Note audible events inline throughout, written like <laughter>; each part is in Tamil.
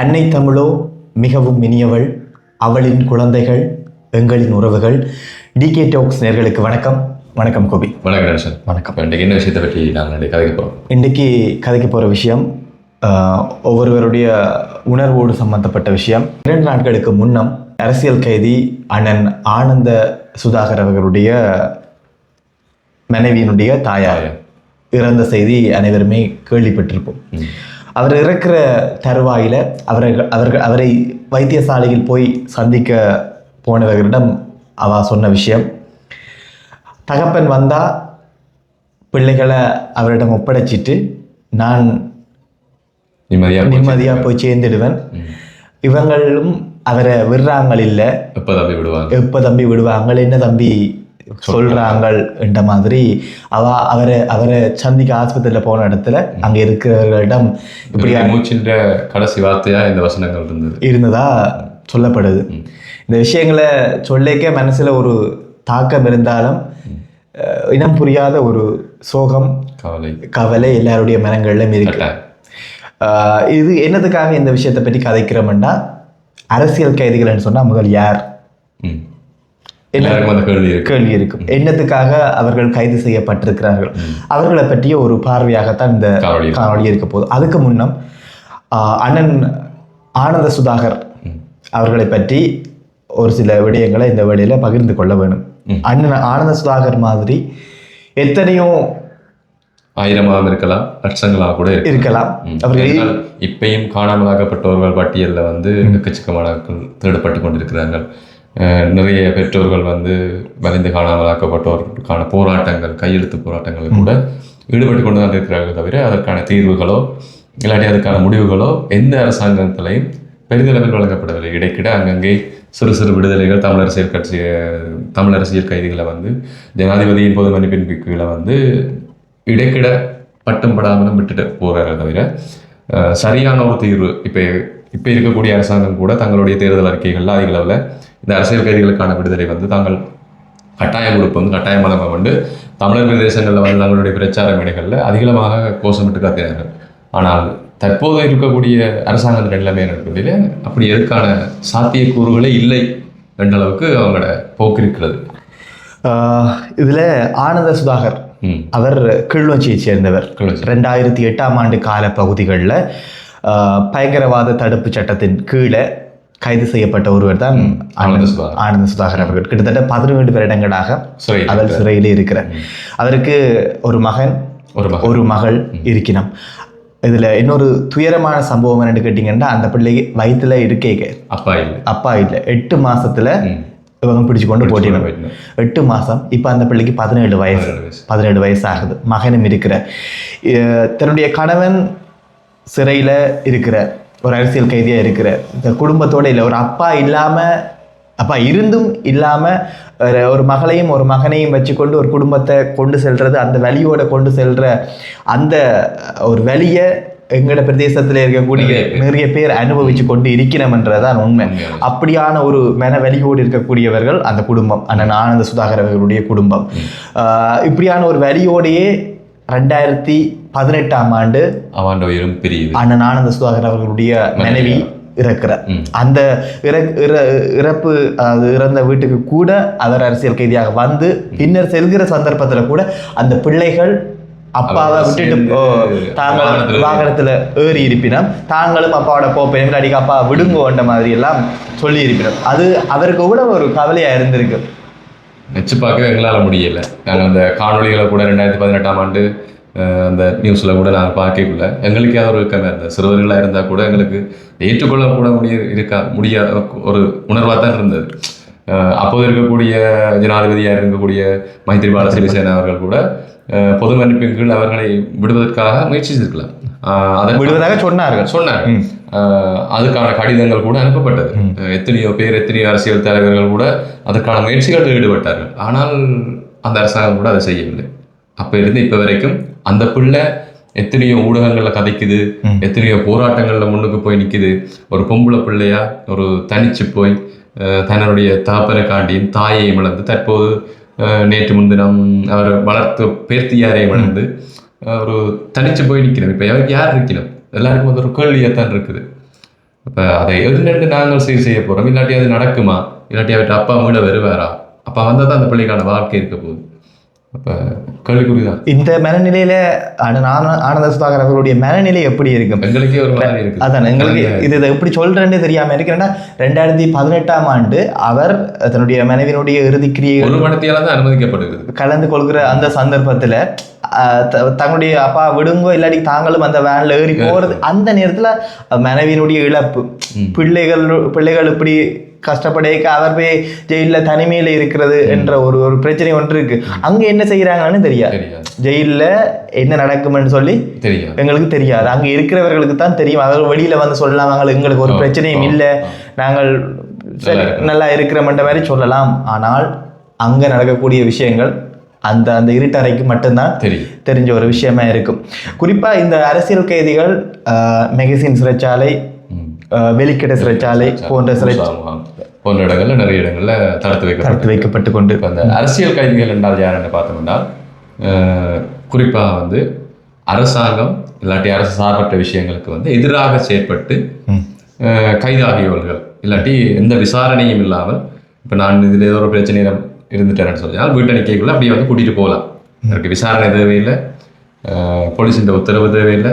அன்னை தமிழோ மிகவும் இனியவள் அவளின் குழந்தைகள் எங்களின் உறவுகள். டிகே டாக்ஸ் நேர்களுக்கு வணக்கம். வணக்கம் கோபி. வணக்கம் நேஷன் வணக்கம். இன்றைக்கு என்ன விஷயத்தை பற்றி நாங்கள் கதைக்க போகிறோம் இன்றைக்கி கதைக்க போகிற விஷயம் ஒவ்வொருவருடைய உணர்வோடு சம்பந்தப்பட்ட விஷயம். இரண்டு நாட்களுக்கு முன்னம் அரசியல் கைதி அண்ணன் ஆனந்த சுதாகர் அவர்களுடைய மனைவியினுடைய தாயார் இறந்த செய்தி அனைவருமே கேள்விப்பட்டிருப்போம். அவர் இறக்கிற தருவாயில் அவர்கள் அவர்கள் அவரை வைத்தியசாலையில் போய் சந்திக்க போனவர்களிடம் அவ சொன்ன விஷயம். தகப்பன் வந்தா பிள்ளைகளை அவரிடம் ஒப்படைச்சிட்டு நான் நிம்மதியாக நிம்மதியாக போய் சேர்ந்துடுவேன். இவங்களும் அவரை விடுறாங்கள் இல்லை. எப்போ தம்பி விடுவாங்க? எப்போ தம்பி விடுவாங்க என்ன தம்பி சொல்றாங்கள் என்ற மாதிரி அவ அவரை அவரை சந்திக்க ஆஸ்பத்திரியில் போன இடத்துல அங்கே இருக்கிறவர்களிடம் இப்படி மூச்சின்ற கடைசி வார்த்தையா இந்த வசனங்கள் இருந்தது. இருந்ததா சொல்லப்படுது. இந்த விஷயங்களை சொல்லிக்க மனசுல ஒரு தாக்கம் இருந்தாலும் இனம் புரியாத ஒரு சோகம் கவலை. கவலை எல்லாருடைய மனங்களிலும் இருக்கு. இது என்னதுக்காக இந்த விஷயத்தை பற்றி கதைக்கிறோம்னா அரசியல் கைதிகள்னு சொன்னா முதல் யார்? எல்லாருக்கும் அந்த கேள்வி இருக்கு. கேள்வி இருக்கும். என்னத்துக்காக அவர்கள் கைது செய்யப்பட்டிருக்கிறார்கள்? அவர்களை பற்றிய ஒரு பார்வையாகத்தான் இந்த. காணொளி இருக்க. போகுது. அதுக்கு முன்னம் அண்ணன் ஆனந்த சுதாகர் அவர்களை பற்றி ஒரு சில விடயங்களை இந்த வேளையில பகிர்ந்து கொள்ள வேணும். அண்ணன் ஆனந்த சுதாகர் மாதிரி எத்தனையோ ஆயிரமாக இருக்கலாம் லட்சங்களாக கூட இருக்கலாம். அவர்கள் இப்பயும் காணாமலாக்கப்பட்டவர்கள் பட்டியலில் வந்து எக்கச்சக்கமானவர்கள் தேடப்பட்டு கொண்டிருக்கிறார்கள். நிறைய பெற்றோர்கள் வந்து வலிந்து காணாமலாக்கப்பட்டோருக்கான போராட்டங்கள் கையெழுத்து போராட்டங்கள் கூட ஈடுபட்டு கொண்டு தான் இருக்கிறார்கள் தவிர அதற்கான தீர்வுகளோ இல்லாட்டி அதுக்கான முடிவுகளோ எந்த அரசாங்கத்திலையும் பெரிதளவில் வழங்கப்படவில்லை. இடைக்கிட அங்கங்கே சிறு சிறு விடுதலைகள் தமிழரசியல் கட்சி தமிழரசியல் கைதிகளை வந்து ஜனாதிபதியின் பொது மன்னிப்பின் கீழே வந்து இடைக்கிட பட்டம் படாமலும் விட்டுட்டு போகிறாரே தவிர சரியான ஒரு தீர்வு இப்போ இப்போ இருக்கக்கூடிய அரசாங்கம் கூட தங்களுடைய தேர்தல் அறிக்கைகளில் அதிக அளவில் இந்த அரசியல் கைதிகளுக்கான விடுதலை வந்து தாங்கள் கட்டாயம் கொடுப்போம் கட்டாயமாக வந்து தமிழர் பிரதேசங்களில் வந்து தங்களுடைய பிரச்சார மேடைகளில் அதிகமாக கோஷமிட்டு காத்தினார்கள். ஆனால் தற்போது இருக்கக்கூடிய அரசாங்கத்தின் நிலைமை இருக்கிறதில் அப்படி எதுக்கான சாத்தியக்கூறுகளே இல்லை என்ற அளவுக்கு அவங்களோட போக்கு இருக்கிறது. இதுல ஆனந்த சுதாகர் அவர் கிள்வஞ்சியை சேர்ந்தவர். ரெண்டாயிரத்தி எட்டாம் ஆண்டு கால பகுதிகளில் பயங்கரவாத தடுப்பு சட்டத்தின் கீழே கைது செய்யப்பட்ட ஒருவர் தான் ஆனந்த சுதாகர். அவர்கள். கிட்டத்தட்ட பதினேழு வருடங்களாக அவர் சிறையிலே இருக்கிறார். அவருக்கு ஒரு மகன் ஒரு ஒரு மகள் இருக்கணும் இதுல இன்னொரு துயரமான சம்பவம் என்னன்னு கேட்டீங்கன்னா அந்த பிள்ளை வயித்துல இருக்கேங்க அப்பா இல்லை. அப்பா இல்லை. எட்டு மாசத்துல. இவங்க பிடிச்சு கொண்டு போயிட்டு எட்டு மாசம். இப்போ அந்த பிள்ளைக்கு பதினேழு வயசு. பதினேழு வயசு. ஆகுது. மகனும் இருக்கிற தன்னுடைய கணவன் சிறையில இருக்கிற ஒரு அரசியல் கைதியா இருக்கிற இந்த குடும்பத்தோட இல்லை ஒரு அப்பா இல்லாம அப்பா இருந்தும் இல்லாம ஒரு மகளையும் ஒரு மகனையும் வச்சுக்கொண்டு ஒரு குடும்பத்தை கொண்டு செல்றது அந்த வழியோட கொண்டு செல்ற அந்த ஒரு வழியை எங்கட பிரதேசத்துல இருக்கக்கூடிய நிறைய பேர். அனுபவிச்சு கொண்டு இருக்கிறோம்ன்றதான் உண்மை. அப்படியான ஒரு மனவலியோடு இருக்கக்கூடியவர்கள் அந்த குடும்பம். அண்ணன் ஆனந்த சுதாகர் அவர்களுடைய குடும்பம். இப்படியான ஒரு வழியோடையே ரெண்டாயிரத்தி பதினெட்டாம் ஆண்டு அவன் உயிரும் பிரியுது. அண்ணன் ஆனந்த சுதாகர் அவர்களுடைய மனைவி. இறக்கிறார். அந்த இற- இற- இறப்பு அது இறந்த வீட்டுக்கு கூட அவர் அரசியல் கைதியாக வந்து பின்னர் செல்கிற சந்தர்ப்பத்துல கூட அந்த பிள்ளைகள் அப்பாவை விட்டுட்டு சேர்ந்து ஓ, தாங்கள் வாகனத்துல வாகனத்துல ஏறி இருப்பினம். தாங்களும் அப்பாவோட போப்பேன் அடிக்க அப்பா விடுங்கோன்ற மாதிரி எல்லாம் சொல்லி இருப்பினம் அது அவருக்கு கூட ஒரு கவலையா இருந்திருக்கு. வச்சு பார்க்கவே எங்களால் முடியல. நாங்கள் அந்த காணொளிகளை கூட ரெண்டாயிரத்தி பதினெட்டாம் ஆண்டு அந்த நியூஸில் கூட நாங்கள் பார்க்கக்குள்ள எங்களுக்கே ஒரு அந்த சிறுவர்களாக இருந்தால் கூட எங்களுக்கு ஏற்றுக்கொள்ள கூட முடிய இருக்கா முடியாத ஒரு உணர்வாக தான் இருந்தது. அப்போது இருக்கக்கூடிய ஜனாதிபதியாக இருக்கக்கூடிய மைத்திரிபால சிறிசேனா அவர்கள் கூட பொது மன்னிப்பின் கீழ் அவர்களை விடுவதற்காக முயற்சி செய்திருக்கலாம் விடுவதாக சொன்னார்கள். சொன்னார் அதுக்கான கடிதங்கள் கூட அனுப்பப்பட்டது. எத்தனையோ பேர் எத்தனையோ அரசியல் தலைவர்கள் கூட அதற்கான முயற்சிகளில் ஈடுபட்டார்கள். ஆனால் அந்த அரசாங்கம் கூட அதை செய்யவில்லை. அப்ப இருந்து இப்ப வரைக்கும் அந்த பிள்ளை எத்தனையோ ஊடகங்கள்ல கதைக்குது. எத்தனையோ போராட்டங்கள்ல முன்னுக்கு போய் நிக்குது. ஒரு பொம்பளை பிள்ளையா ஒரு தனிச்சு போய் தன்னுடைய தாப்பரை காண்டியும் தாயையும் இழந்து தற்போது நேற்று முன்தினம் அவர் வளர்த்து பேர்த்தியாரையும் இழந்து ஆஹ் ஒரு தனிச்சு போய் நிற்கணும் இப்போ யாருக்கு யார் இருக்கணும் எல்லாருக்கும் வந்து ஒரு கேள்வியாக தான் இருக்குது. அப்ப அதை என்னென்று நாங்கள் சீர் செய்ய போறோம். இல்லாட்டி அது நடக்குமா? இல்லாட்டி அவர்கிட்ட அப்பா மீள வருவாரா? அப்பா வந்தால் தான் அந்த பிள்ளைக்கான வாழ்க்கை இருக்க போகுது. அப்ப கேள்விக்குறிதான். இந்த மனநிலையில ஆன- ஆன- ஆனந்த சுதாகர் அவர்களுடைய மனநிலை எப்படி இருக்கும்? எங்களுக்கே ஒரு மாதிரி இருக்கு அதான் எங்களுக்கு இது இதை எப்படி சொல்றேன்னு தெரியாம இருக்கிறேன்னா ரெண்டாயிரத்தி பதினெட்டாம் ஆண்டு அவர் தன்னுடைய மனைவியினுடைய இறுதி கிரியைகள் ஒரு மனத்தியால தான் அனுமதிக்கப்படுகிறது. கலந்து கொள்கிற அந்த சந்தர்ப்பத்துல ஆஹ், த- தன்னுடைய அப்பா விடுங்கோ இல்லாட்டி தாங்களும் அந்த வேன்ல ஏறி போறது அந்த நேரத்துல மனைவியினுடைய இழப்பு. பிள்ளைகள் பிள்ளைகள் இப்படி கஷ்டப்படைக்க அவர் போய் ஜெயில்ல தனிமையில இருக்கிறது என்ற ஒரு ஒரு பிரச்சனை ஒன்று இருக்கு. அங்க என்ன செய்யறாங்கன்னு தெரியாது. ஜெயில்ல என்ன நடக்கும்னு சொல்லி எங்களுக்கு தெரியாது. அங்க இருக்கிறவர்களுக்கு தான் தெரியும். அவர் வெளியில வந்து சொல்லலாம். நாங்கள் எங்களுக்கு ஒரு பிரச்சனையும் இல்லை. நாங்கள் நல்லா இருக்கிறோம்ன்ற மாதிரி சொல்லலாம். ஆனால் அங்க நடக்கக்கூடிய விஷயங்கள் அந்த அந்த இருட்டறைக்கு மட்டும்தான் தெரியும். தெரிஞ்ச ஒரு விஷயமா இருக்கும். குறிப்பா இந்த அரசியல் கைதிகள் மெகசின் சிறைச்சாலை வெளிக்கிட சிறைச்சாலை போன்ற சிறை போன்ற இடங்கள்ல நிறைய இடங்கள்ல தடுத்து வைக்கப்பட்டு தடுத்து வைக்கப்பட்டு கொண்டு. அந்த அரசியல் கைதிகள் என்றால் யாருன்னு பார்த்தோம்னா அஹ், குறிப்பா வந்து அரசாங்கம் இல்லாட்டி அரசு சார்பற்ற விஷயங்களுக்கு வந்து எதிராக செயற்பட்டு கைதாகியவர்கள். இல்லாட்டி எந்த விசாரணையும் இல்லாமல் இப்போ நான் இதில் ஏதோ ஒரு பிரச்சனையில இருந்துட்டேன்னு சொன்னால் வீட்டணிக்கைக்குள்ள அப்படியே வந்து கூட்டிட்டு போகலாம். எனக்கு விசாரணை தேவையில்லை. போலீஸின் உத்தரவு தேவையில்லை.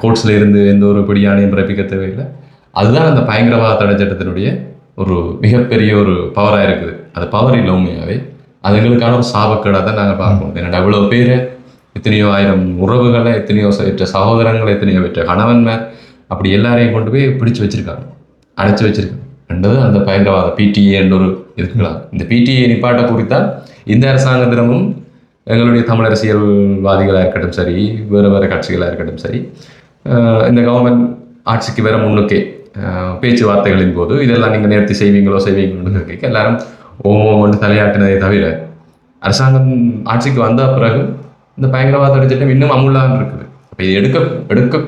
கோர்ட்ஸில் இருந்து எந்த ஒரு பிடியாணையும் பிறப்பிக்க தேவையில்லை. அதுதான் அந்த பயங்கரவாத தடை சட்டத்தினுடைய ஒரு மிகப்பெரிய ஒரு பவராக இருக்குது. அது பவர் இல்லை உண்மையாகவே அது எங்களுக்கான ஒரு சாபக்கேடாக தான் நாங்கள் பார்க்கணும். ஏன்னா அவ்வளோ பேர் எத்தனையோ ஆயிரம் உறவுகளை எத்தனையோ பெற்ற சகோதரங்களை எத்தனையோ பெற்ற கணவன்மார் அப்படி எல்லாரையும் கொண்டு போய் பிடிச்சு வச்சிருக்காங்க. அடைச்சு வச்சிருக்காங்க. ரெண்டது அந்த பயங்கரவாத பிடிஏ என்ற ஒரு இருக்குங்களா இந்த பிடிஏ நிப்பாட்ட குறித்தால் இந்த அரசாங்கத்தினமும் எங்களுடைய தமிழ் அரசியல்வாதிகளாக இருக்கட்டும் சரி வேறு வேறு கட்சிகளாக இருக்கட்டும் சரி இந்த கவர்மெண்ட் ஆட்சிக்கு வர முன்னுக்கே பேச்சுவார்த்தைகளின் போது இதெல்லாம் நீங்கள் நேர்த்தி செய்வீங்களோ செய்வீங்களோ கேட்க எல்லாரும் ஓம் தலையாட்டினதை தவிர அரசாங்கம் ஆட்சிக்கு வந்த பிறகு இந்த பயங்கரவாத திட்டம் இன்னும் அமுல்லான்னு இருக்குது. அப்போ இது எடுக்க எடுக்க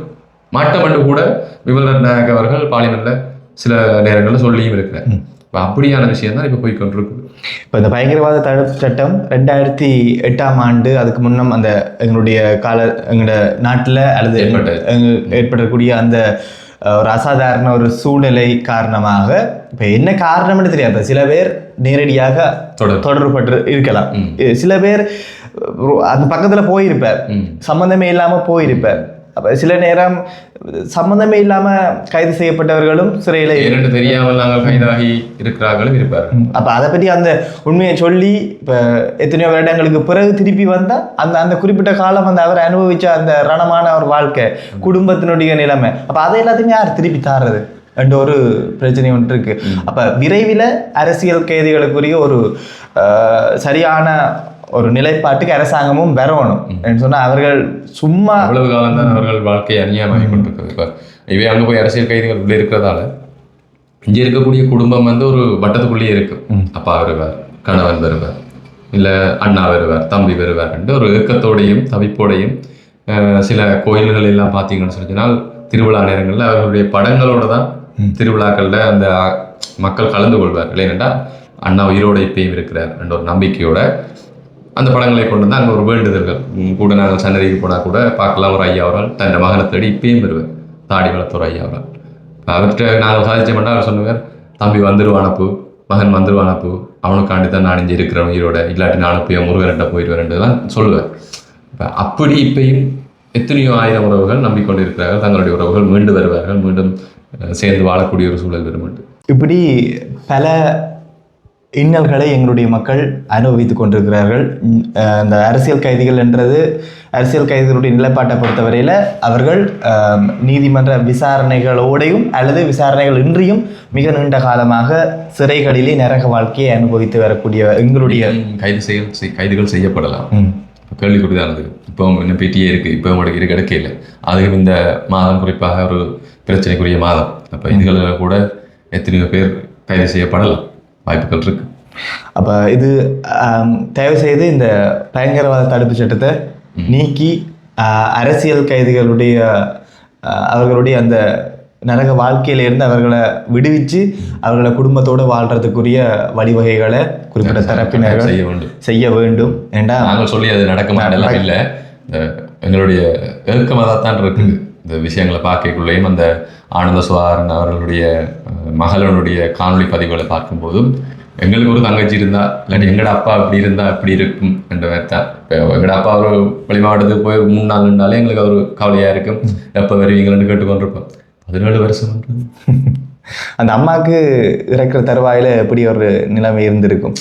மாட்டமண்டு கூட விமலர் நாயக் அவர்கள் பார்லிமெண்ட்ல சில நேரங்களில் சொல்லியும் இருக்கிறார் இப்போ அப்படியான விஷயம் தான் இப்போ போய் கொண்டிருக்குது இப்போ இந்த பயங்கரவாத தடுப்பு சட்டம் ரெண்டாயிரத்தி எட்டாம் ஆண்டு அதுக்கு முன்னம் அந்த எங்களுடைய கால எங்களோட நாட்டில் அல்லது ஏற்பட்டது. எங்க- ஏற்படக்கூடிய அந்த ஒரு அசாதாரண ஒரு சூழ்நிலை காரணமாக இப்போ என்ன காரணம்னு தெரியாது சில பேர் நேரடியாக தொடர். தொடர்பட்டு இருக்கலாம். சில பேர் அந்த பக்கத்தில் போயிருப்பார் ம். சம்பந்தமே இல்லாமல் போயிருப்பார் அப்போ சில நேரம் சம்பந்தமே இல்லாமல் கைது செய்யப்பட்டவர்களும் சிறையில் இரண்டு தெரியாமல் நாங்கள் கைதாகி இருக்கிறார்களும் இருப்பார்கள். அப்ப அதை பற்றி அந்த உண்மையை சொல்லி இப்போ எத்தனையோ வருடங்களுக்கு பிறகு திருப்பி வந்தா அந்த அந்த குறிப்பிட்ட காலம் அந்த அவர் அனுபவிச்ச அந்த ரணமான ஒரு வாழ்க்கை குடும்பத்தினுடைய நிலைமை. அப்ப அதை எல்லாத்தையுமே யார் திருப்பி தாடுறது என்ற ஒரு பிரச்சனை ஒன்று இருக்கு. அப்ப விரைவில் அரசியல் கைதிகளுக்குரிய ஒரு சரியான ஒரு நிலைப்பாட்டுக்கு அரசாங்கமும் வரணும். என்று சொன்னா அவர்கள் சும்மா அவ்வளவு காலம் தான் அவர்கள் வாழ்க்கையை அநியாயமாகி கொண்டிருக்கிறது இவை அங்கே போய் அரசியல் கைதிகள் உள்ளே இருக்கிறதால இங்கே இருக்கக்கூடிய குடும்பம் வந்து ஒரு வட்டத்துக்குள்ளேயே இருக்கு. அப்பா வருவார் கணவன் வருவார் இல்லை அண்ணா வருவார் தம்பி வருவார் என்று ஒரு ஏக்கத்தோடையும் தவிப்போடையும் சில கோயில்கள் எல்லாம் பார்த்தீங்கன்னு சொன்னால் திருவிழா நேரங்களில் அவர்களுடைய படங்களோட தான் திருவிழாக்களில் அந்த மக்கள் கலந்து கொள்வார்கள். ஏனென்றால் அண்ணா உயிரோட இப்பயும் இருக்கிறார் என்ற ஒரு நம்பிக்கையோட அந்த படங்களை கொண்டு வந்து அங்கே ஒரு வேண்டுதல்கள். கூட நாங்கள் சன்னதிக்கு போனால் கூட பார்க்கலாம் ஒரு ஐயா அவரால் தன் மகனை தேடி இப்பயும் வருவேன் தாடி வளர்த்த ஒரு ஐயா அவரால் அவர்கிட்ட நாங்கள் சாதிச்சோம்னா அவர் சொன்னவர் தம்பி வந்துருவானப்பு மகன் வந்துருவானப்பு அவனுக்காண்டி தான் நான் இங்கே இருக்கிறேன் உயிரோட இல்லாட்டி நானும் போய் முருகன்கிட்ட போயிட்டு சொல்லுவேன் இப்போ அப்படி இப்பயும் எத்தனையோ ஆயிரம் உறவுகள் நம்பிக்கொண்டு இருக்கிறார்கள் தங்களுடைய உறவுகள் மீண்டு வருவார்கள். மீண்டும் சேர்ந்து வாழக்கூடிய ஒரு சூழல் வரும் இப்படி பல இன்னல்களை எங்களுடைய மக்கள் அனுபவித்துக் கொண்டிருக்கிறார்கள். இந்த அரசியல் கைதிகள் என்றது அரசியல் கைதிகளுடைய நிலைப்பாட்டை பொறுத்தவரையில் அவர்கள் நீதிமன்ற விசாரணைகளோடையும் அல்லது விசாரணைகள் இன்றியும் மிக நீண்ட காலமாக சிறைகளிலே நரக வாழ்க்கையை அனுபவித்து வரக்கூடிய எங்களுடைய கைது செய்ய செய்- கைதுகள் செய்யப்படலாம். கேள்விக்குறிதானது. இப்போ இன்னும் பேட்டியே இருக்கு இப்போ உங்களுக்கு இரு கிடைக்கல அதுவும் இந்த மாதம் குறிப்பாக ஒரு பிரச்சனைக்குரிய மாதம். அப்போ இதுகளில் கூட எத்தனையோ பேர் கைது செய்யப்படலாம். வாய்ப்புகள் இருக்கு அப்போ இது தயவு செய்து இந்த பயங்கரவாத தடுப்பு சட்டத்தை நீக்கி அரசியல் கைதிகளுடைய அவர்களுடைய அந்த நரக வாழ்க்கையிலிருந்து அவர்களை விடுவிச்சு அவர்களை குடும்பத்தோடு வாழ்றதுக்குரிய வழிவகைகளை குறிப்பிட்ட தரப்பினர்கள் செய்ய வேண்டும். செய்ய வேண்டும். ஏண்டா? நாங்கள் சொல்லி அது நடக்க மாட்டேன் இல்லை. எங்களுடைய ஏக்கமாக தான் இருக்குது. இந்த விஷயங்களை பார்க்கக்குள்ளேயும் அந்த ஆனந்த சுவாரன் அவர்களுடைய மகளினுடைய காணொளி பதிவுகளை பார்க்கும்போதும் எங்களுக்கு ஒரு தங்கச்சி இருந்தா இல்லாட்டி எங்கட அப்பா அப்படி இருந்தா அப்படி இருக்கும் என்ற மாதிரி தான் இப்போ எங்கட அப்பா ஒரு வெளி மாவட்டத்துக்கு போய் மூணு நாள் இருந்தாலே எங்களுக்கு ஒரு கவலையா இருக்கும். எப்போ வருவீங்களான்னு கேட்டுக்கொண்டிருப்போம். பதினேழு வருஷம்ன்றது <laughs> அந்த அம்மாவுக்கு இறக்குற தருவாயில எப்படி ஒரு நிலைமை இருந்திருக்கும்?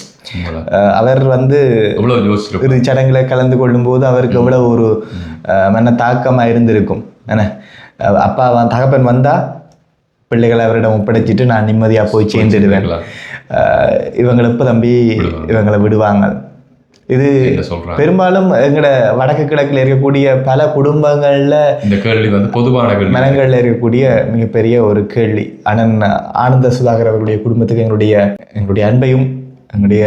அவர் வந்து இறுதி சடங்குல கலந்து கொள்ளும்போது அவருக்கு எவ்வளவு ஒரு அஹ், மன தாக்கமா இருந்திருக்கும். என்ன? அப்பா தகப்பன் வந்தா பிள்ளைகளை அவரிடம் ஒப்படைச்சிட்டு நான் நிம்மதியா போய் சேர்ந்துடுவேன். இவங்களை எப்ப தம்பி. இவங்களை விடுவாங்க. இது பெரும்பாலும் எங்கட வடக்கு கிழக்குல இருக்கக்கூடிய பல குடும்பங்கள்ல இந்த கேள்வி வந்து பொதுவான மனங்கள்ல இருக்கக்கூடிய மிகப்பெரிய ஒரு கேள்வி. அண்ணன் ஆனந்த சுதாகர் அவர்களுடைய குடும்பத்துக்கு எங்களுடைய எங்களுடைய அன்பையும் எங்களுடைய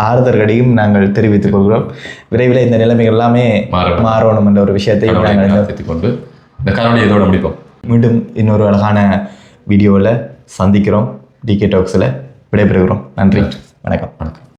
ஆறுதல்களையும் நாங்கள் தெரிவித்துக் கொள்கிறோம். விரைவில் இந்த நிலைமைகள் எல்லாமே மாறணும். என்ற ஒரு விஷயத்தை கடவுளை நாங்கள் கொண்டு இந்த காணொலி இதோட முடிப்போம். மீண்டும் இன்னொரு அழகான வீடியோவில் சந்திக்கிறோம். டிகே டாக்ஸில் விடைபெறுகிறோம். நன்றி. வணக்கம். வணக்கம்.